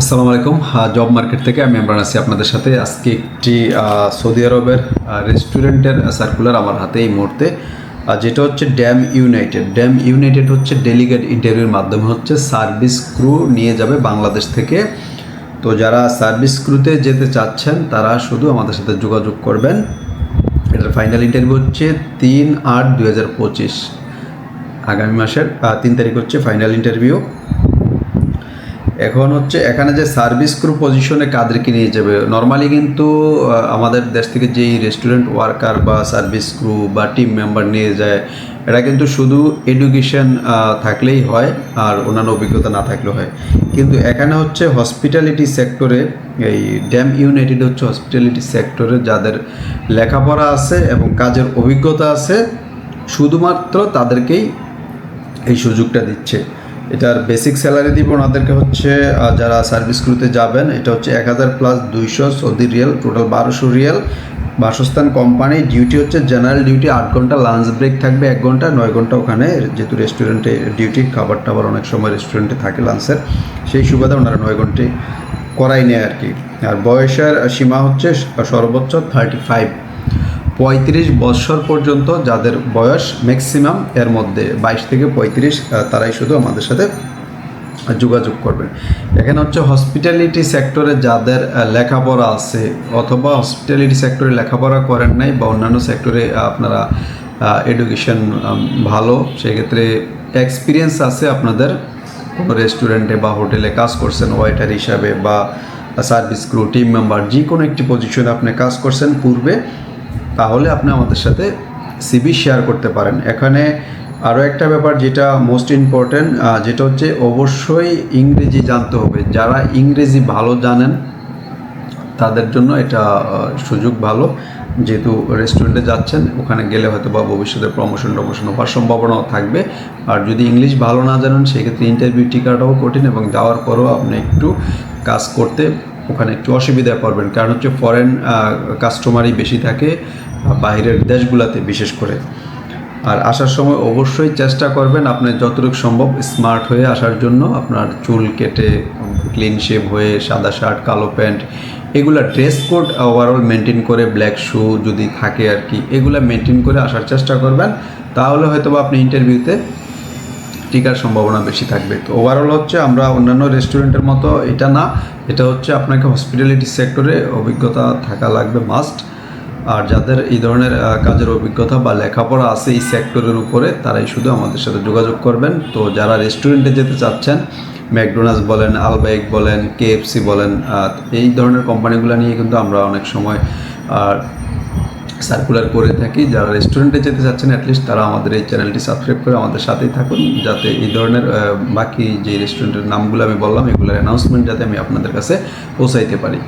আসসালামু আলাইকুম। Job market থেকে আমি ইমরান আছি আপনাদের সাথে। আজকে একটি সৌদি আরবের রেস্টুরেন্টের সার্কুলার আমার হাতে এই মুহূর্তে। যেটা হচ্ছে ড্যাম ইউনাইটেড ড্যাম ইউনাইটেড হচ্ছে ডেলিগেট ইন্টারভিউর মাধ্যমে হচ্ছে সার্ভিস ক্রু নিয়ে যাবে বাংলাদেশ থেকে। তো যারা সার্ভিস ক্রুতে যেতে চাচ্ছেন, তারা শুধু আমাদের সাথে যোগাযোগ করবেন। এটার ফাইনাল ইন্টারভিউ হচ্ছে তিন আট দু আগামী মাসের তিন তারিখ হচ্ছে ফাইনাল ইন্টারভিউ এখন হচ্ছে এখানে যে সার্ভিস ক্রু পজিশনে কাদেরকে নিয়ে যাবে নর্মালি কিন্তু আমাদের দেশ থেকে যেই রেস্টুরেন্ট ওয়ার্কার বা সার্ভিস ক্রু বা টিম মেম্বার নিয়ে যায়, এটা কিন্তু শুধু এডুকেশন থাকলেই হয় আর অন্যান্য অভিজ্ঞতা না থাকলেও হয়। কিন্তু এখানে হচ্ছে হসপিটালিটি সেক্টরে এই ড্যাম ইউনাইটেড হচ্ছে হসপিটালিটি সেক্টরে যাদের লেখাপড়া আছে এবং কাজের অভিজ্ঞতা আছে, শুধুমাত্র তাদেরকেই এই সুযোগটা দিচ্ছে। এটার বেসিক স্যালারি দিব ওনাদেরকে হচ্ছে যারা সার্ভিস ক্রুতে যাবেন, এটা হচ্ছে এক হাজার প্লাস দুইশো সৌদি রিয়াল টোটাল বারোশো রিয়াল। বাসস্থান কোম্পানি ডিউটি হচ্ছে জেনারেল ডিউটি আট ঘণ্টা লাঞ্চ ব্রেক থাকবে এক ঘণ্টা, নয় ঘণ্টা ওখানে, যেহেতু রেস্টুরেন্টে ডিউটি খাবার টাবার অনেক সময় রেস্টুরেন্টে থাকে লাঞ্চের সেই সুবাদে ওনারা নয় ঘন্টায় করাই নেয় আর কি। আর বয়সের সীমা হচ্ছে সর্বোচ্চ থার্টি ফাইভ পঁয়ত্রিশ বছর পর্যন্ত যাদের বয়স ম্যাক্সিমাম এর মধ্যে, বাইশ থেকে পঁয়ত্রিশ তারাই শুধু আমাদের সাথে যোগাযোগ করবেন এখানে হচ্ছে হসপিটালিটি সেক্টরে যাদের লেখাপড়া আছে অথবা হসপিটালিটি সেক্টরে লেখাপড়া করেন নাই বা অন্যান্য সেক্টরে আপনারা এডুকেশন ভালো, সেক্ষেত্রে এক্সপিরিয়েন্স আছে আপনাদের। কোনো রেস্টুরেন্টে বা হোটেলে কাজ করছেন ওয়েটার হিসাবে বা সার্ভিস ক্রু টিম মেম্বার যে কোনো একটি পজিশনে আপনি কাজ করছেন, পূর্বে তাহলে আপনি আমাদের সাথে সিবি শেয়ার করতে পারেন। এখানে আরও একটা ব্যাপার যেটা মোস্ট ইম্পর্ট্যান্ট যেটা হচ্ছে অবশ্যই ইংরেজি জানতে হবে। যারা ইংরেজি ভালো জানেন, তাদের জন্য এটা সুযোগ ভালো। যেহেতু রেস্টুরেন্টে যাচ্ছেন, ওখানে গেলে হয়তো বা ভবিষ্যতে প্রমোশন টমোশন হওয়ার সম্ভাবনাও থাকবে। আর যদি ইংলিশ ভালো না জানেন, সেক্ষেত্রে ইন্টারভিউ টিকাটাও কঠিন এবং যাওয়ার পরেও আপনি একটু কাজ করতে ওখানে একটু অসুবিধায় পড়বেন। কারণ হচ্ছে ফরেন কাস্টমারই বেশি থাকে বাইরের দেশগুলোতে বিশেষ করে। আর আসার সময় অবশ্যই চেষ্টা করবেন আপনার যতটুকু সম্ভব স্মার্ট হয়ে আসার জন্য। আপনার চুল কেটে ক্লিন শেভ হয়ে, সাদা শার্ট কালো প্যান্ট, এগুলা ড্রেস কোড ওভারঅল মেনটেন করে ব্ল্যাক শু যদি থাকে আর কি, এগুলা মেনটেন করে আসার চেষ্টা করবেন। তাহলে হয়তো আপনি ইন্টারভিউতে টিকার সম্ভাবনা বেশি থাকবে। তো ওভারঅল হচ্ছে আমরা অন্যান্য রেস্টুরেন্টের মতো এটা না, এটা হচ্ছে আপনাকে হসপিটালিটি সেক্টরে অভিজ্ঞতা থাকা লাগবে মাস্ট আর যাদের এই ধরনের কাজের অভিজ্ঞতা বা লেখাপড়া আছে এই সেক্টরের উপরে, তারাই শুধু আমাদের সাথে যোগাযোগ করবেন। তো যারা রেস্টুরেন্টে যেতে চাচ্ছেন, ম্যাকডোনাল্ডস বলেন, আলবাইক বলেন, কেএফসি বলেন এই ধরনের কোম্পানিগুলো নিয়ে কিন্তু আমরা অনেক সময়, আর সার্কুলার করে থাকি। যারা রেস্টুরেন্টে যেতে চাচ্ছেন অ্যাটলিস্ট তারা আমাদের এই চ্যানেলটি সাবস্ক্রাইব করে আমাদের সাথেই থাকুন। যাতে এই ধরনের বাকি যে রেস্টুরেন্টের নামগুলো আমি বললাম, এগুলোর অ্যানাউন্সমেন্ট যাতে আমি আপনাদের কাছে পৌঁছাইতে পারি।